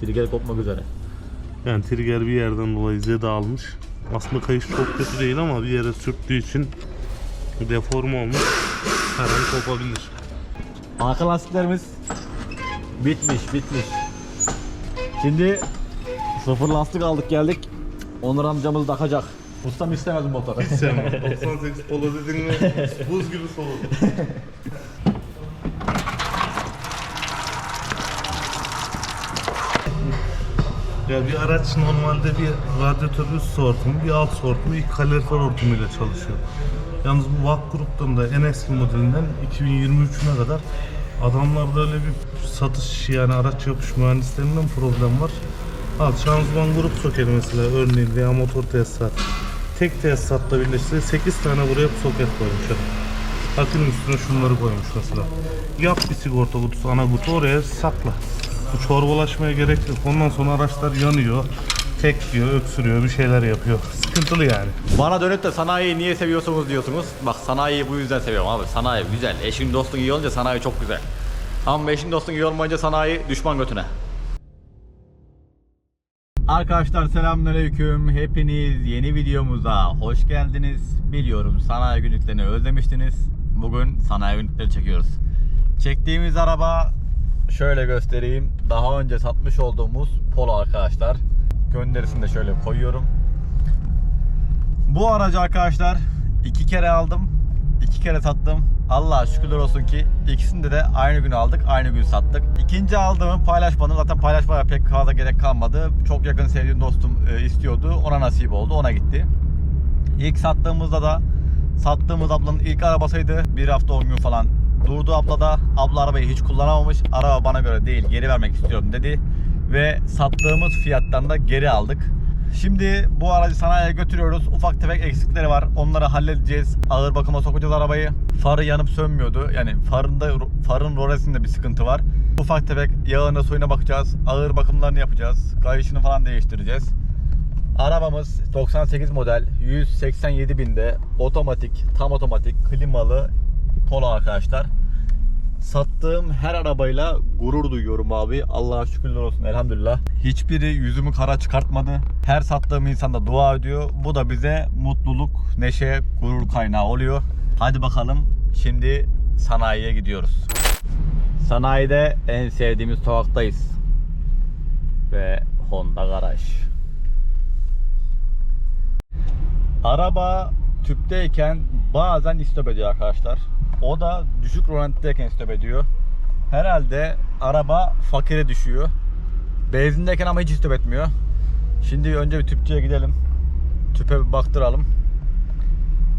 Trigger kopmak üzere. Yani trigger bir yerden dolayı zede almış. Aslında kayış çok kötü değil ama bir yere sürttüğü için deforme olmuş. Her an kopabilir. Arka lastiklerimiz bitmiş bitmiş. Şimdi sıfır lastik aldık geldik. Onur amcamız takacak. Ustam istemez motoru. Sen 98 polo dedin mi buz gibi soğudu. Ya bir araç normalde bir radyatör üst soğutumu, bir alt soğutumu, ilk kalorifer hortumuyla çalışıyor. Yalnız bu VAK gruplarında en eski modelinden 2023'üne kadar adamlarda öyle bir satış yani araç yapış mühendislerinden problem var. Al şanzıman grup soketi mesela örneğin veya motor tesisat. Tek tesisatla birleştirip 8 tane buraya soket koymuşlar. Akülün üstüne şunları koymuş mesela. Yap bir sigorta kutusu, ana kutu oraya sakla. Bu çorbalaşmaya gerek yok. Ondan sonra araçlar yanıyor. Tek diyor, öksürüyor, bir şeyler yapıyor. Sıkıntılı yani. Bana dönüp de sanayiyi niye seviyorsunuz diyorsunuz. Bak sanayiyi bu yüzden seviyorum abi. Sanayi güzel. Eşin dostun iyi olunca sanayi çok güzel. Ama eşin dostun iyi olmayınca sanayi düşman götüne. Arkadaşlar selamünaleyküm. Hepiniz yeni videomuza hoş geldiniz. Biliyorum sanayi günlüklerini özlemiştiniz. Bugün sanayi günlükleri çekiyoruz. Çektiğimiz araba şöyle göstereyim. Daha önce satmış olduğumuz Polo arkadaşlar. Gönderisini de şöyle koyuyorum. Bu aracı arkadaşlar iki kere aldım. iki kere sattım. Allah'a şükürler olsun ki ikisinde de aynı gün aldık, aynı gün sattık. İkinci aldığımı paylaşmadım. Zaten paylaşmaya pek fazla gerek kalmadı. Çok yakın sevdiğim dostum e, istiyordu. Ona nasip oldu, ona gitti. İlk sattığımızda da sattığımız ablanın ilk arabasıydı. Bir hafta 10 gün falan durdu abla da. Abla arabayı hiç kullanamamış. Araba bana göre değil, geri vermek istiyorum dedi. Ve sattığımız fiyattan da geri aldık. Şimdi bu aracı sanayiye götürüyoruz. Ufak tefek eksikleri var. Onları halledeceğiz. Ağır bakıma sokacağız arabayı. Farı yanıp sönmüyordu. Yani farında farın rolesinde bir sıkıntı var. Ufak tefek yağına suyuna bakacağız. Ağır bakımlarını yapacağız. Kayışını falan değiştireceğiz. Arabamız 98 model 187 binde otomatik tam otomatik klimalı Polo arkadaşlar. Sattığım her arabayla gurur duyuyorum abi. Allah'a şükürler olsun elhamdülillah. Hiçbiri yüzümü kara çıkartmadı. Her sattığım insan da dua ediyor. Bu da bize mutluluk, neşe, gurur kaynağı oluyor. Hadi bakalım şimdi sanayiye gidiyoruz. Sanayide en sevdiğimiz sokaktayız. Ve Honda Garaj. Araba tüpteyken bazen istop ediyor arkadaşlar. O da düşük rolantideyken istop ediyor. Herhalde araba fakire düşüyor. Benzindeyken ama hiç istop etmiyor. Şimdi önce bir tüpçüye gidelim. Tüpe bir baktıralım.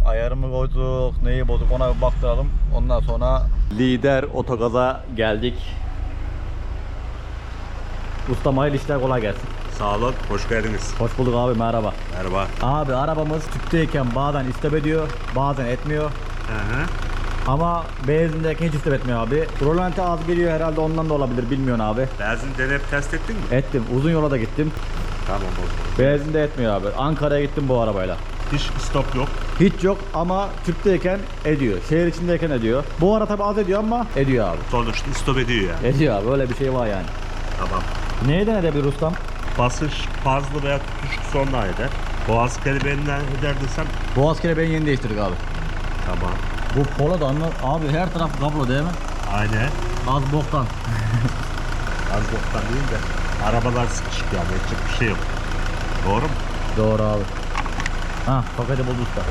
Ayarı mı bozuk, neyi bozuk ona bir baktıralım. Ondan sonra lider otogaza geldik. Ustam hayırlı işler kolay gelsin. Sağ olun, hoş geldiniz. Hoş bulduk abi merhaba. Merhaba. Abi arabamız tüpteyken bazen istop ediyor, bazen etmiyor. Hı hı. Ama benzindeyken hiç istop etmiyor abi. Rolanti az geliyor herhalde ondan da olabilir bilmiyorsun abi. Benzin deneyip test ettin mi? Ettim. Uzun yola da gittim. Tamam oldu. Benzinde etmiyor abi. Ankara'ya gittim bu arabayla. Hiç stop yok. Hiç yok ama tüpteyken ediyor. Şehir içindeyken ediyor. Bu ara tabi az ediyor ama ediyor abi. Sonuçta stop ediyor yani. Ediyor abi. Öyle bir şey var yani. Tamam. Neyden edebilir ustam? Basış fazla veya düşük sonda eder. Boğaz kelebeğinden eder desem Boğaz kelebeğini yeni değiştirdik abi. tamam. Bu Polo da anla abi her taraf kablo değil mi? Aynen. Az boktan. Az boktan değil de arabalar sıkışık yani yapacak bir şey yok. Doğru mu? Doğru abi. Ha paketi buldu usta.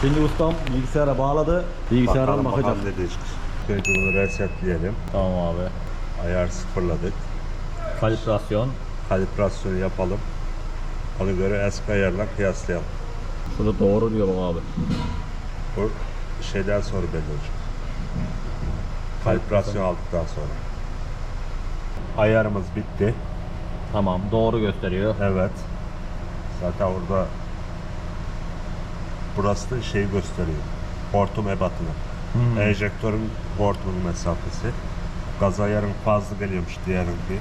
Şimdi ustam bilgisayara bağladı. Bilgisayardan Bakalım bakacak. bakalım diyecek. Önce bunu resetleyelim. Tamam abi. Ayar sıfırladık. Kalibrasyon. Kalibrasyonu yapalım. Ona göre eski ayarla kıyaslayalım. Şurada doğru diyor baba abi. Bu şeyden sonra belli olacak. Kalibrasyon aldıktan sonra. Ayarımız bitti. Tamam doğru gösteriyor. Evet. Zaten orada burası da şey gösteriyor. Hortum ebatını. Hmm. Enjektörün hortumun mesafesi. Gaz ayarın fazla geliyormuş diğerinki.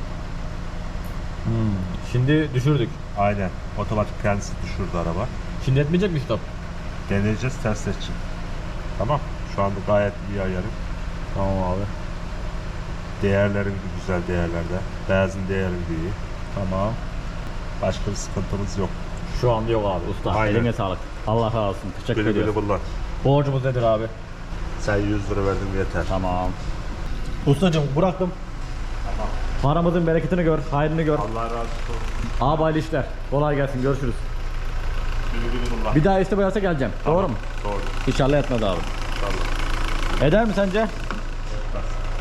Hmm. Şimdi düşürdük. Aynen. Otomatik kendisi düşürdü araba. Şimdi etmeyecek mi stop? Deneyeceğiz test edeceğiz. Tamam. Şu anda gayet iyi ayarı. Tamam abi. Değerlerin de güzel değerlerde. Beyazın değeri de iyi. Tamam. Başka bir sıkıntımız yok. Şu anda yok abi usta. Aynen. Eline sağlık. Allah razı olsun. Teşekkür Böyle ediyoruz. böyle bunlar. Borcumuz nedir abi? Sen 100 lira verdin yeter. Tamam. Ustacığım bıraktım. Paramızın bereketini gör, hayrını gör. Allah razı olsun. Abi hayırlı işler. Kolay gelsin. Görüşürüz. Bir daha işte boyarsa geleceğim. Doğru mu? Doğru. İnşallah etmez abi. Tamam. Eder mi sence?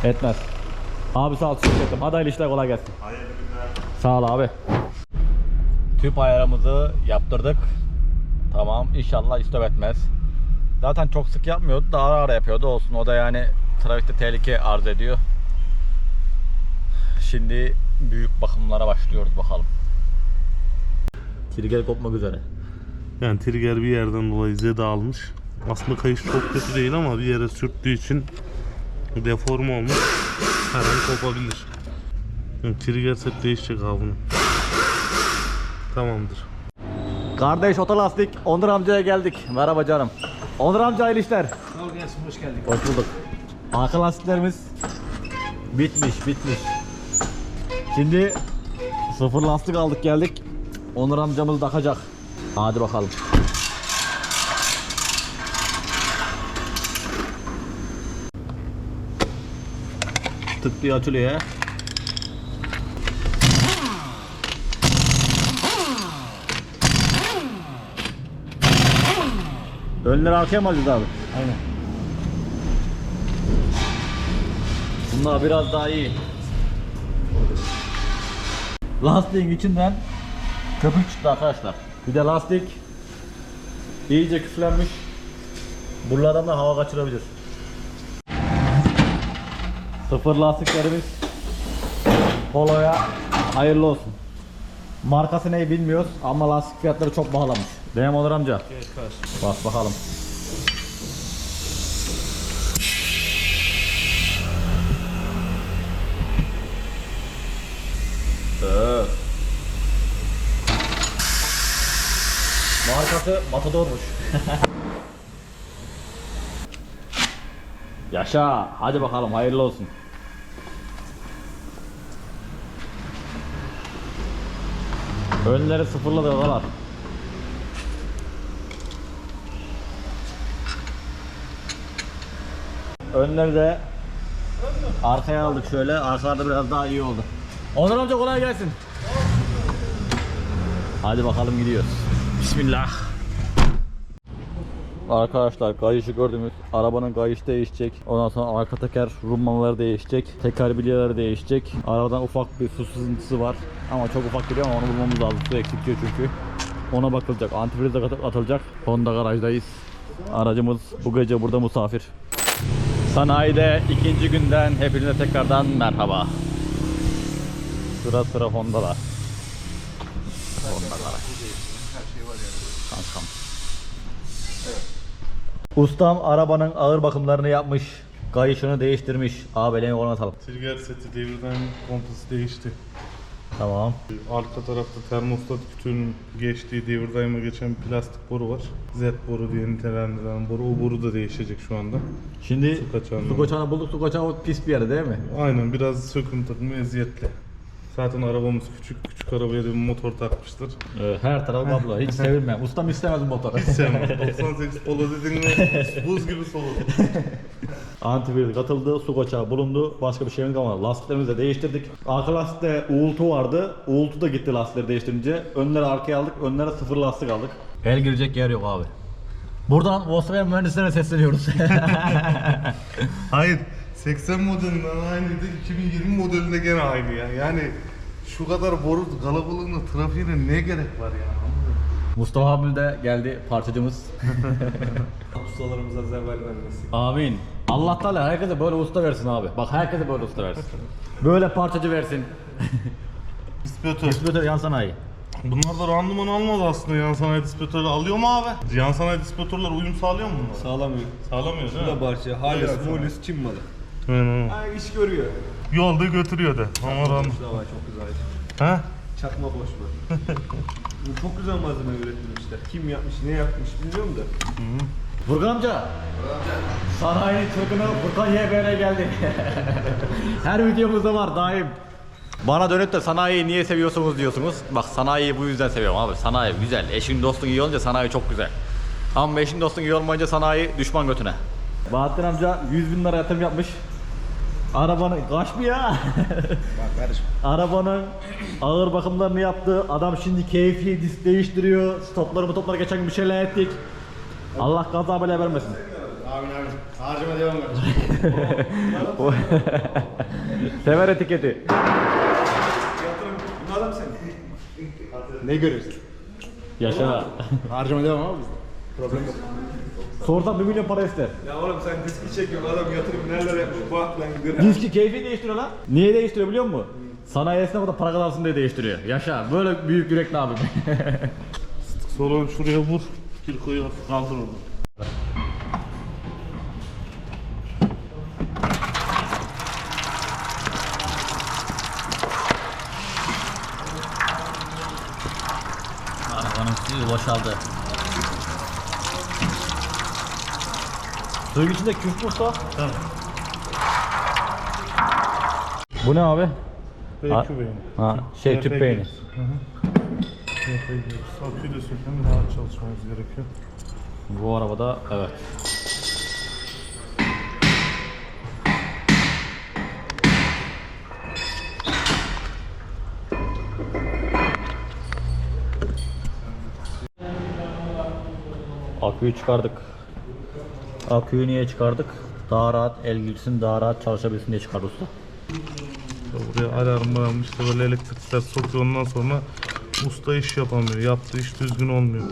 Etmez. Abi sağ ol. ederim. Hadi hayırlı işler. Kolay gelsin. Hayırlı günler. Sağ ol abi. Tüp ayarımızı yaptırdık. Tamam inşallah istop etmez. Zaten çok sık yapmıyordu da ara ara yapıyordu olsun. O da yani trafikte tehlike arz ediyor. Şimdi büyük bakımlara başlıyoruz bakalım. Trigger kopmak üzere. Yani trigger bir yerden dolayı zede almış. Aslında kayış çok kötü değil ama bir yere sürttüğü için deforme olmuş. Her an kopabilir. Yani trigger set değişecek abi. Tamamdır. Kardeş otolastik Onur amcaya geldik. Merhaba canım. Onur amca hayırlı işler. Sağ ol gelsin, hoş geldin. Hoş bulduk. Arka lastiklerimiz bitmiş, bitmiş. Şimdi sıfır lastik aldık geldik. Onur amcamız takacak. Hadi bakalım. Tık diye açılıyor ya. Önleri arkaya mı alacağız abi? Aynen. Bunlar biraz daha iyi. Lastiğin içinden köpük çıktı arkadaşlar. Bir de lastik iyice küflenmiş. Buralardan da hava kaçırabilir. Sıfır lastiklerimiz Polo'ya hayırlı olsun. Markası ne bilmiyoruz ama lastik fiyatları çok pahalanmış. Değil mi Onur amca? Evet, karşı. Bak bakalım. Markası Matador'muş. Yaşa. Hadi bakalım hayırlı olsun. Önleri sıfırladı agalar. Önleri de arkaya aldık şöyle. Arkalarda biraz daha iyi oldu. Onur amca kolay gelsin. Hadi bakalım gidiyoruz. Bismillah. Arkadaşlar kayışı gördüğümüz arabanın kayış değişecek. Ondan sonra arka teker rummaları değişecek. Teker bilyeleri değişecek. Arabadan ufak bir su sızıntısı var. Ama çok ufak geliyor ama onu bulmamız lazım. Su eksiltiyor çünkü. Ona bakılacak. Antifriz de atılacak. Honda garajdayız. Aracımız bu gece burada misafir. Sanayide ikinci günden hepinize tekrardan merhaba. Sıra sıra Honda'lar. Honda'lar. Kankam. Ustam arabanın ağır bakımlarını yapmış. Kayışını değiştirmiş. Abi elini koluna atalım. Trigger seti devirden komplesi değişti. Tamam. Arka tarafta termostat kütüğünün geçtiği devir daima geçen plastik boru var. Z boru diye nitelendirilen boru. O boru da değişecek şu anda. Şimdi Su kaçağını- su kaçağını bulduk. Su kaçağı pis bir yerde değil mi? Aynen biraz söküm takımı eziyetli. Zaten arabamız küçük. Küçük arabaya da bir motor takmıştır. Ee, her taraf kablo. Hiç sevilmem. Ustam istemez bu motoru. Sevmem. 98 Polo dedin mi buz gibi soğuk. Antivirüs katıldı, su kaçağı bulundu. Başka bir şeyimiz kalmadı. Lastiklerimizi de değiştirdik. Arka lastikte uğultu vardı. Uğultu da gitti lastikleri değiştirince. Önleri arkaya aldık, önlere sıfır lastik aldık. El girecek yer yok abi. Buradan Volkswagen mühendislerine sesleniyoruz. Hayır. 80 modelinden aynıydı. 2020 modelinde gene aynı ya. Yani şu kadar boru kalabalığına trafiğine ne gerek var ya? Mustafa abi de geldi parçacımız. Ustalarımıza zeval vermesin. Amin. Allah Teala herkese böyle usta versin abi. Bak herkese böyle usta versin. Böyle parçacı versin. Dispiyatör. Distribütör yan sanayi. Bunlar da randıman almaz aslında yan sanayi dispiyatörü alıyor mu abi? Yan sanayi dispiyatörler uyum sağlıyor mu bunlar? Sağlamıyor. Sağlamıyor değil Bu da mi? parça. Halis. Molis, Çin malı. Aynen. Ha iş görüyor. Yolda götürüyor de. Ama randıman. Boş da var çok güzel. Ha? Çakma boş. Bu çok güzel malzeme üretilmişler. Kim yapmış, ne yapmış bilmiyorum da. Furkan amca. Sanayinin çılgını Furkan YBR geldi. Her videomuzda var daim. Bana dönüp de sanayiyi niye seviyorsunuz diyorsunuz. Bak sanayiyi bu yüzden seviyorum abi. Sanayi güzel. Eşin dostun iyi olunca sanayi çok güzel. Ama eşin dostun iyi olmayınca sanayi düşman götüne. Bahattin amca 100 bin lira yatırım yapmış. Arabanın kaç mı ya? Arabanın ağır bakımlarını yaptı. Adam şimdi keyfi disk değiştiriyor. Stopları bu topları geçen gün bir şeyler ettik. Allah kaza bile vermesin. Amin amin. Harcama devam ver. Sever etiketi. Bu adam sen. Ne görüyorsun? Yaşa. Harcama devam abi bizde. Problem yok. Sorsan 1 milyon para ister. Ya oğlum sen diski çekiyorsun adam yatırım neler yapmış bak lan gidiyor. Diski keyfi değiştiriyor lan. Niye değiştiriyor biliyor musun? Sanayi esnafı da para kazansın diye değiştiriyor. Yaşa. Böyle büyük yürekli abim. Solon şuraya vur. Bir koyu kaldır onu. Arabanın suyu boşaldı. Suyun içinde küf Musa. Bu ne abi? Belki benim. Ha, şey tüp beyni. Aküyle sökmem daha çalışmamız gerekiyor. Bu arabada evet. Aküyü çıkardık. Aküyü niye çıkardık? Daha rahat el girsin, daha rahat çalışabilsin diye çıkardık usta. Buraya alarm var işte böyle elektrikler sokuyor ondan sonra usta iş yapamıyor. Yaptığı iş düzgün olmuyor.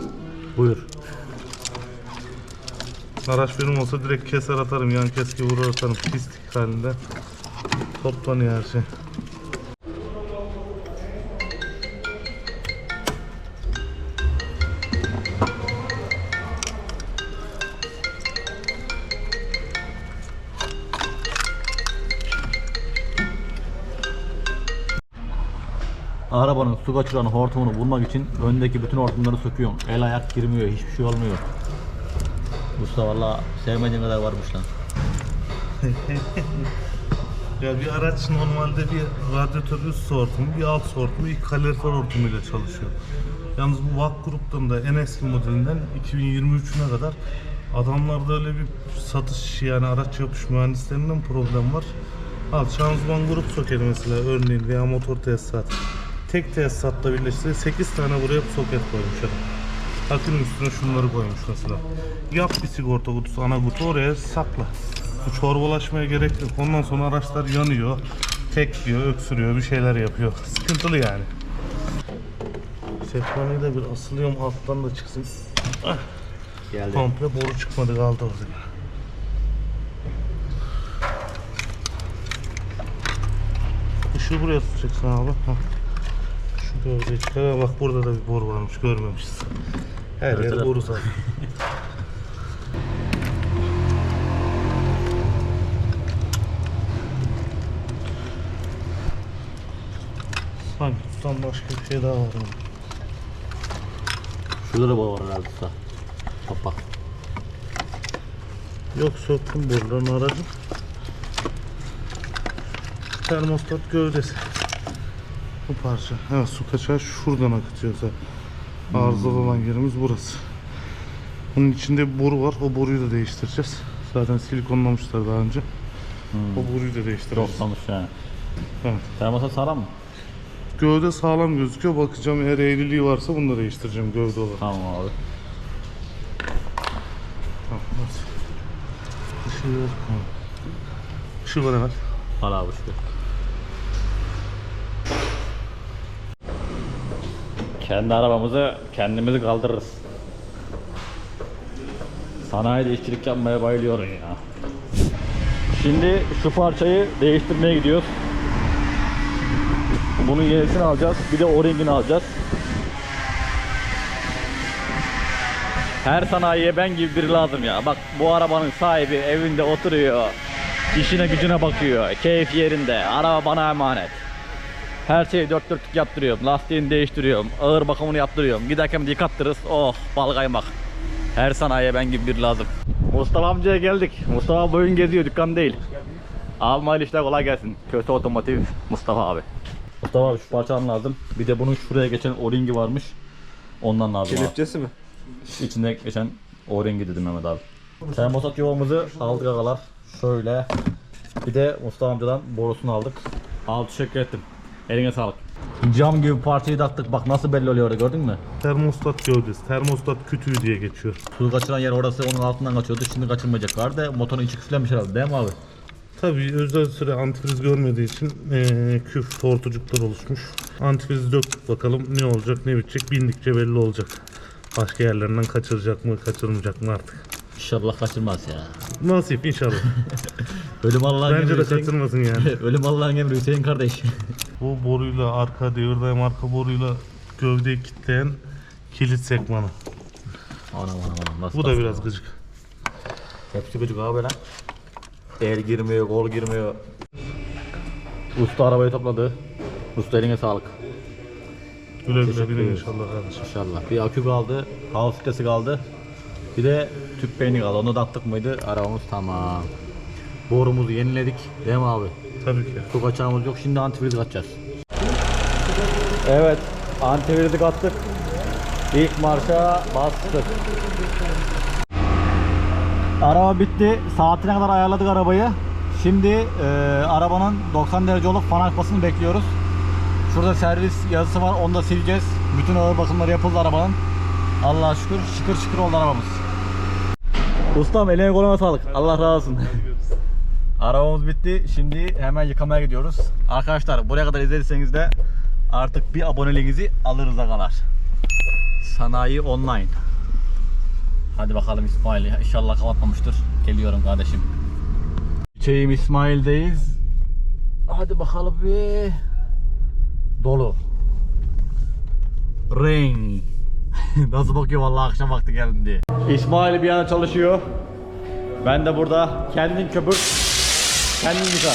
Buyur. Araç benim olsa direkt keser atarım. Yan keski vurur atarım. Pislik halinde. Toplanıyor her şey. Su kaçıran hortumunu bulmak için öndeki bütün hortumları söküyorum. El ayak girmiyor, hiçbir şey olmuyor. Usta valla sevmediğin kadar varmış lan. Ya bir araç normalde bir radyatör üst hortumu, bir alt hortumu, ilk kalorifer hortumuyla çalışıyor. Yalnız bu VAK gruplarında en eski modelinden 2023'üne kadar adamlarda öyle bir satış yani araç yapış mühendislerinden problem var. Al şanzıman grup soketi mesela örneğin veya motor tesisat. Tek tesisatla birleştirip 8 tane buraya soket koymuş adam. Akünün üstüne şunları koymuş mesela. Yap bir sigorta kutusu, ana kutu oraya sakla. Bu çorbalaşmaya gerek yok. Ondan sonra araçlar yanıyor, tekliyor, öksürüyor, bir şeyler yapıyor. Sıkıntılı yani. Sekmanayı da bir asılıyorum alttan da çıksın. Ah, Geldi. komple boru çıkmadı kaldı orada. Işığı buraya tutacaksın abi. Hah. Çıkar. Ha, Bak burada da bir boru varmış görmemişiz. Her Evet, yer boru zaten. Sanki tutan başka bir şey daha var. orada. Şurada da boya var herhalde usta. Kapak. Yok söktüm boruların aracı. Termostat gövdesi. Bu parça. Evet su kaçağı şuradan akıtıyor zaten. Arızalı olan yerimiz burası. Bunun içinde bir boru var. O boruyu da değiştireceğiz. Zaten silikonlamışlar daha önce. O boruyu da değiştireceğiz. Yoklamış yani. Evet. Termosa sağlam mı? Gövde sağlam gözüküyor. Bakacağım eğer eğriliği varsa bunu da değiştireceğim gövde olarak. Tamam abi. Tamam. hadi. Işığı ver. Ha. Işığı ver hemen. Al abi şu. Kendi arabamızı kendimizi kaldırırız. Sanayide işçilik yapmaya bayılıyorum ya. Şimdi şu parçayı değiştirmeye gidiyoruz. Bunun yenisini alacağız. Bir de o-ringini alacağız. Her sanayiye ben gibi biri lazım ya. Bak bu arabanın sahibi evinde oturuyor. İşine gücüne bakıyor. Keyif yerinde. Araba bana emanet. Her şeyi dört dörtlük yaptırıyorum. Lastiğini değiştiriyorum. Ağır bakımını yaptırıyorum. Giderken bir yıkattırırız. Oh bal kaymak. Her sanayiye ben gibi bir lazım. Mustafa amcaya geldik. Mustafa boyun geziyor dükkan değil. Hayırlı işler kolay gelsin. Köse otomotiv Mustafa abi. Mustafa abi şu parçanın lazım. Bir de bunun şuraya geçen o-ringi varmış. Ondan lazım abi. Kelepçesi mi? İçinde geçen o-ringi dedim Mehmet abi. Termostat yuvamızı aldık agalar. Şöyle. Bir de Mustafa amcadan borusunu aldık. Al teşekkür ettim. Eline sağlık. Cam gibi parçayı da attık. Bak nasıl belli oluyor orada gördün mü? Termostat gövdesi, termostat kütüğü diye geçiyor. Su kaçıran yer orası onun altından kaçıyordu. Şimdi kaçırmayacak var da motorun içi küflenmiş herhalde değil mi abi? Tabii özel süre antifriz görmediği için eee küf tortucuklar oluşmuş. Antifrizi döktük bakalım ne olacak ne bitecek bindikçe belli olacak. Başka yerlerinden kaçıracak mı kaçırmayacak mı artık. İnşallah kaçırmaz ya. Nasip inşallah. Ölüm Allah'ın Bence de kaçırmasın yani. Ölüm Allah'ın emri Hüseyin kardeş. Bu boruyla arka devirdayan arka boruyla gövdeyi kilitleyen kilit sekmanı. Anam anam anam. Nasıl Bu da biraz gıcık. Hepsi gıcık abi lan. El girmiyor, gol girmiyor. Usta arabayı topladı. Usta eline sağlık. Güle güle binin inşallah kardeşim. İnşallah. Bir akü kaldı, hava filtresi kaldı. Bir de tüp beyni kaldı. Onu da attık mıydı? Arabamız tamam. Borumuzu yeniledik. Değil mi abi? Tabii ki. Su kaçağımız yok. Şimdi antifriz atacağız. Evet. Antifrizi attık. İlk marşa bastık. Araba bitti. Saatine kadar ayarladık arabayı. Şimdi e, arabanın 90 derece olup fan açmasını bekliyoruz. Şurada servis yazısı var. Onu da sileceğiz. Bütün ağır bakımları yapıldı arabanın. Allah'a şükür şıkır şıkır oldu arabamız. Ustam eline koluna sağlık. Allah razı olsun. Arabamız bitti. Şimdi hemen yıkamaya gidiyoruz. Arkadaşlar buraya kadar izlediyseniz de artık bir aboneliğinizi alırız agalar. Sanayi online. Hadi bakalım İsmail. İnşallah kapatmamıştır. Geliyorum kardeşim. Çeyim İsmail'deyiz. Hadi bakalım bir. Dolu. Rain. Nasıl bakıyor vallahi akşam vakti geldim diye. İsmail bir yana çalışıyor. Ben de burada kendin köpür, kendin yıka.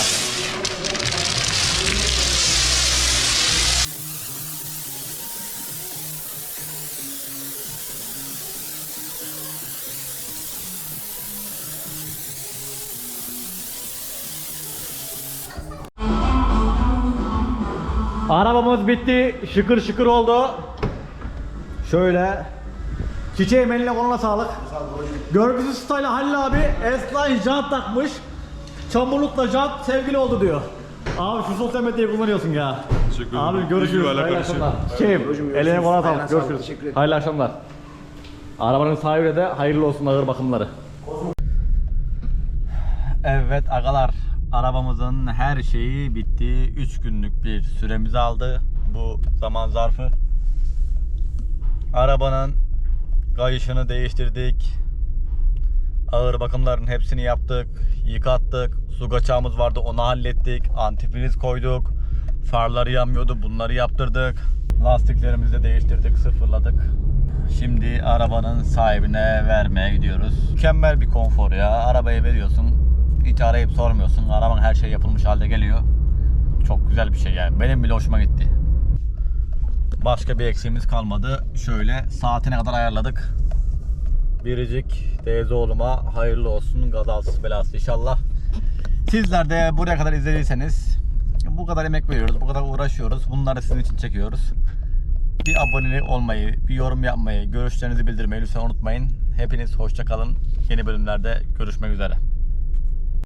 Arabamız bitti. Şıkır şıkır oldu. Şöyle. Çiçeğim eline koluna sağlık. Görgüsüz style Halil abi S-Line jant takmış. Çamurlukla jant sevgili oldu diyor. Abi şu sosyal medyayı kullanıyorsun ya. Teşekkür ederim. Abi görüşürüz. Ve Hayırlı akşamlar. Çiçeğim eline koluna sağlık. Görüşürüz. Hayırlı akşamlar. Arabanın sahibine de hayırlı olsun ağır bakımları. Evet agalar arabamızın her şeyi bitti. 3 günlük bir süremiz aldı bu zaman zarfı. Arabanın kayışını değiştirdik. Ağır bakımların hepsini yaptık. Yıkattık. Su kaçağımız vardı onu hallettik. Antifriz koyduk. Farları yanmıyordu bunları yaptırdık. Lastiklerimizi de değiştirdik sıfırladık. Şimdi arabanın sahibine vermeye gidiyoruz. Mükemmel bir konfor ya. Arabayı veriyorsun. Hiç arayıp sormuyorsun. Araban her şey yapılmış halde geliyor. Çok güzel bir şey yani. Benim bile hoşuma gitti. Başka bir eksiğimiz kalmadı. Şöyle saatine kadar ayarladık. Biricik teyze oğluma hayırlı olsun. Gazasız belasız inşallah. Sizler de buraya kadar izlediyseniz bu kadar emek veriyoruz, bu kadar uğraşıyoruz. Bunları sizin için çekiyoruz. Bir abone olmayı, bir yorum yapmayı, görüşlerinizi bildirmeyi lütfen unutmayın. Hepiniz hoşça kalın. Yeni bölümlerde görüşmek üzere.